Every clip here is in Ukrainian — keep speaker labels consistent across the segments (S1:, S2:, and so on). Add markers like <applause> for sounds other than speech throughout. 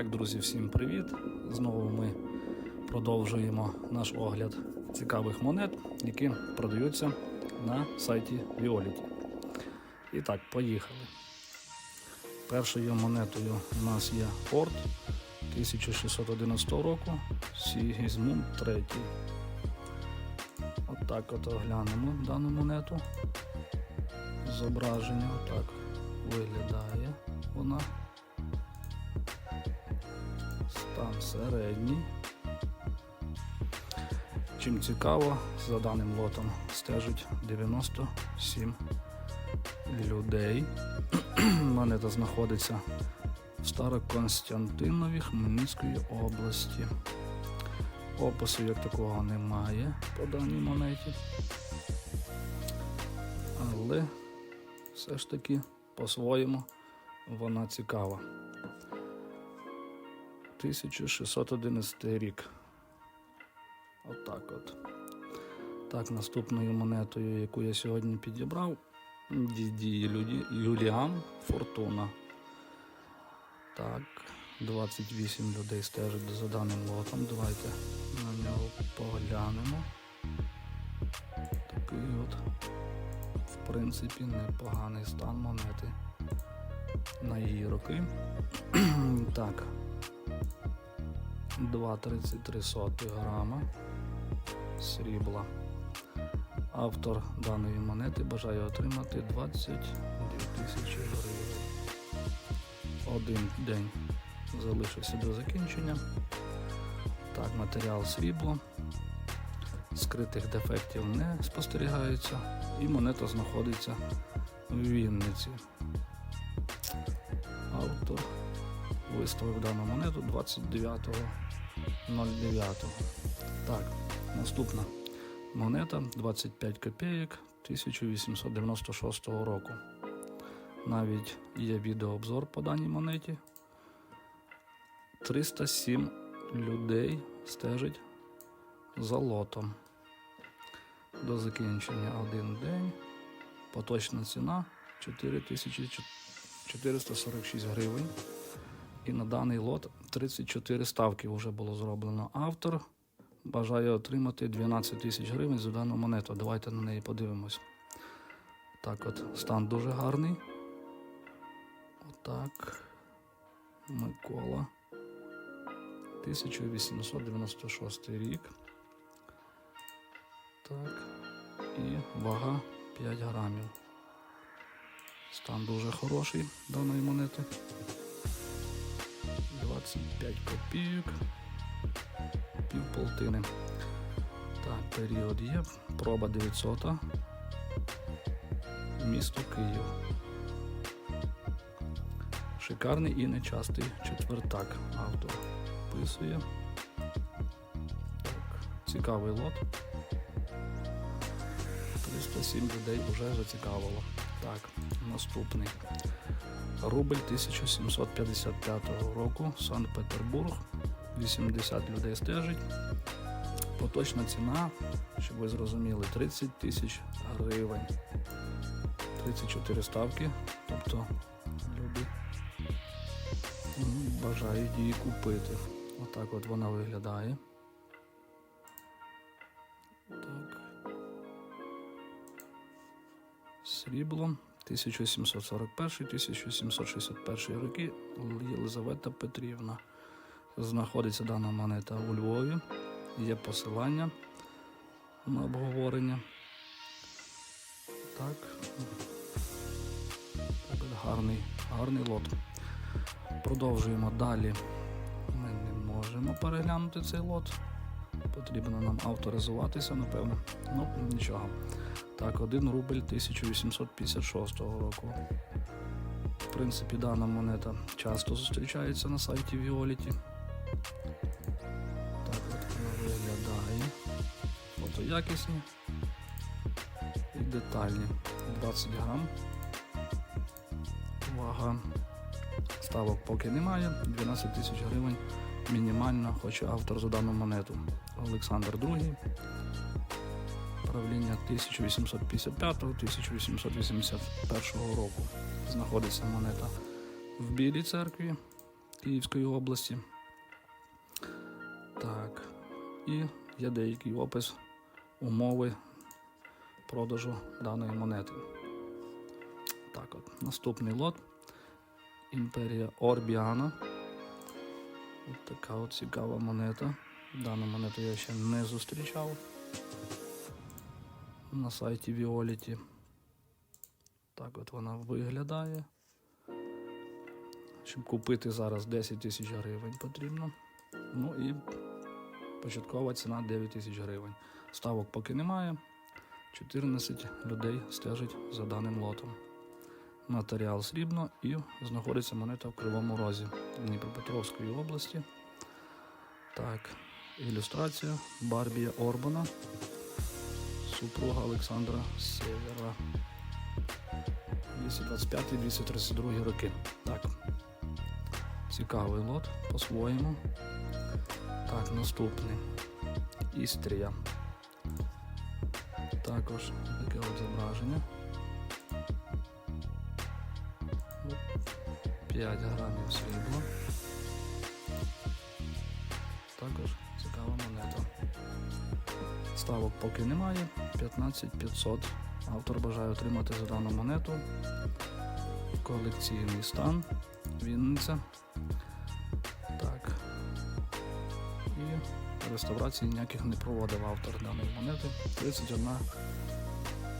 S1: Так, друзі, всім привіт! Знову ми продовжуємо наш огляд цікавих монет, які продаються на сайті Violet. І так, поїхали. Першою монетою у нас є Форд 1611 року, Сігізмунд 3. Отак от оглянемо дану монету. Зображення отак виглядає вона. Стан середній. Чим цікаво, за даним лотом стежить 97 людей. <clears throat> Монета знаходиться в Староконстантинові Хмельницької області. Опису як такого немає по даній монеті. Але все ж таки по-своєму вона цікава. 1611 рік. Отак от. Так, наступною монетою, яку я сьогодні підібрав, Люді- Юліан Фортуна. Так, 28 людей стежать за даним лотом. Давайте на нього поглянемо. Такий от, в принципі, непоганий стан монети на її роки. <clears throat> так. 2,33 грама срібла. Автор даної монети бажає отримати 22 тисячі гривень. Один день залишився до закінчення. Так, матеріал срібло. Скритих дефектів не спостерігається і монета знаходиться в Вінниці. Автор виставив дану монету 29.09. Так, наступна монета 25 копійок 1896 року. Навіть є відеообзор по даній монеті. 307 людей стежить за лотом. До закінчення один день. Поточна ціна 4446 гривень. І на даний лот 34 ставки вже було зроблено. Автор бажає отримати 12 тисяч гривень за дану монету. Давайте на неї подивимось. Так от, стан дуже гарний. Отак. Микола. 1896 рік. Так. І вага 5 грамів. Стан дуже хороший даної монети. 25 копійок, пів полтини. Так, період є. Проба 900. Місто Київ. Шикарний і нечастий четвертак автор вписує. Так, цікавий лот. 307 людей вже зацікавило. Так, наступний. Рубль 1755 року, Санкт-Петербург. 80 людей стежить. Поточна ціна, щоб ви зрозуміли, 30 тисяч гривень. 34 ставки. Тобто люди бажають її купити. Отак от вона виглядає. Так. Срібло. 1741-1761 роки Єлизавета Петрівна. Знаходиться дана монета у Львові. Є посилання на обговорення. Так. гарний, гарний лот. Продовжуємо далі. Ми не можемо переглянути цей лот. Потрібно нам авторизуватися, напевно. Ну, нічого. Так, 1 рубль 1856 року. В принципі, дана монета часто зустрічається на сайті Violet. Так от вона виглядає. Фото якісні і детальні. 20 грам. Вага. Ставок поки немає. 12 тисяч гривень мінімально хоче автор за дану монету. Олександр II правління 1855-1881 року. Знаходиться монета в Білій церкві. Київської області. Так. І є деякий опис умови продажу даної монети. Так от, наступний лот. Імперія Орбіана. От така от цікава монета. Дану монету я ще не зустрічав на сайті Violet. Так от вона виглядає. Щоб купити зараз 10 тисяч гривень потрібно. Ну і початкова ціна 9 тисяч гривень. Ставок поки немає. 14 людей стежить за даним лотом. Матеріал срібно і знаходиться монета в Кривому Розі Дніпропетровської області. Так, ілюстрація Барбія Орбана, супруга Олександра Сєвера. 225-232 роки. Так. Цікавий лот по-своєму. Так, наступний. Істрія. Також таке от зображення. 5 грамів срібла. Також цікава монета. Ставок поки немає. 15500. Автор бажає отримати за дану монету. Колекційний стан. Вінниця. Так. І реставрації ніяких не проводив автор даної монети. 31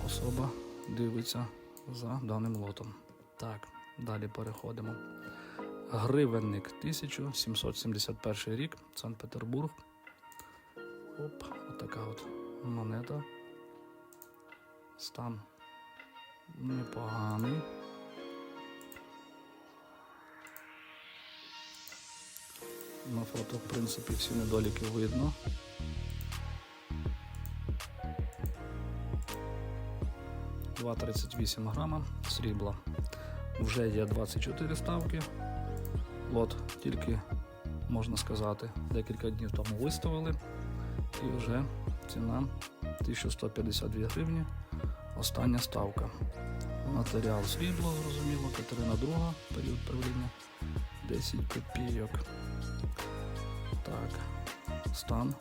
S1: особа дивиться за даним лотом. Так, далі переходимо. Гривенник 1771 рік, Санкт-Петербург. Оп, отака от монета. Стан непоганий. На фото, в принципі, всі недоліки видно. Два 38 грама срібла. Вже є 24 ставки. Лот тільки, можна сказати, декілька днів тому виставили. І вже ціна 1152 гривні. Остання ставка. Матеріал срібло, зрозуміло, Катерина II, період правління 10 копійок. Так, стан.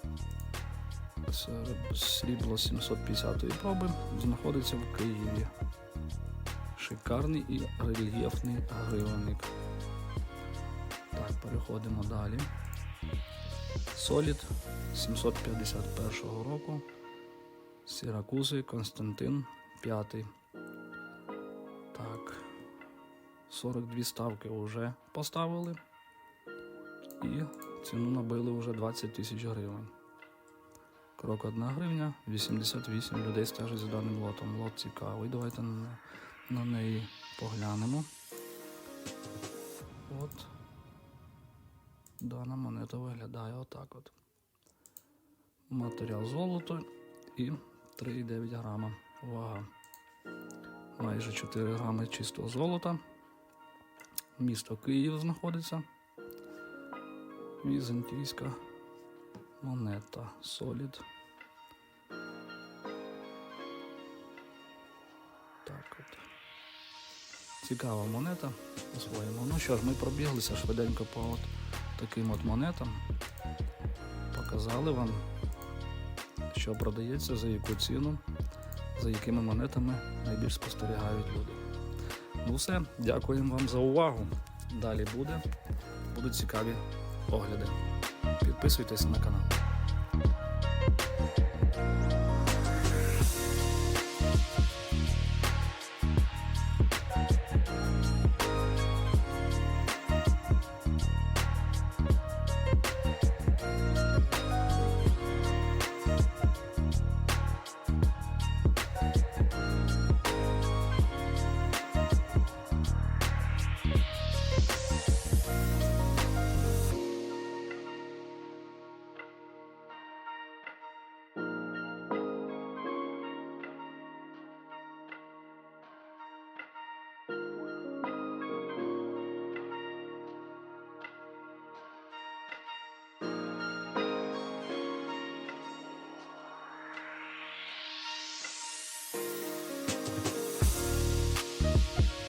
S1: Срібло 750 проби знаходиться в Києві. Шикарний і рельєфний гривенник. Так, переходимо далі. Солід 751 року. Сіракузи Константин 5. Так. 42 ставки вже поставили. І ціну набили вже 20 тисяч гривень. Крок 1 гривня, 88 людей стежить за даним лотом. Лот цікавий. Давайте на, неї поглянемо. От. Дана монета виглядає отак от. Матеріал золото і 3,9 грама вага. Майже 4 грами чистого золота. Місто Київ знаходиться. Візантійська монета Solid. Цікава монета по-своєму. Ну що ж, ми пробіглися швиденько по от таким от монетам. Показали вам, що продається, за яку ціну, за якими монетами найбільш спостерігають люди. Ну все, дякуємо вам за увагу. Далі буде. Будуть цікаві огляди. Підписуйтесь на канал.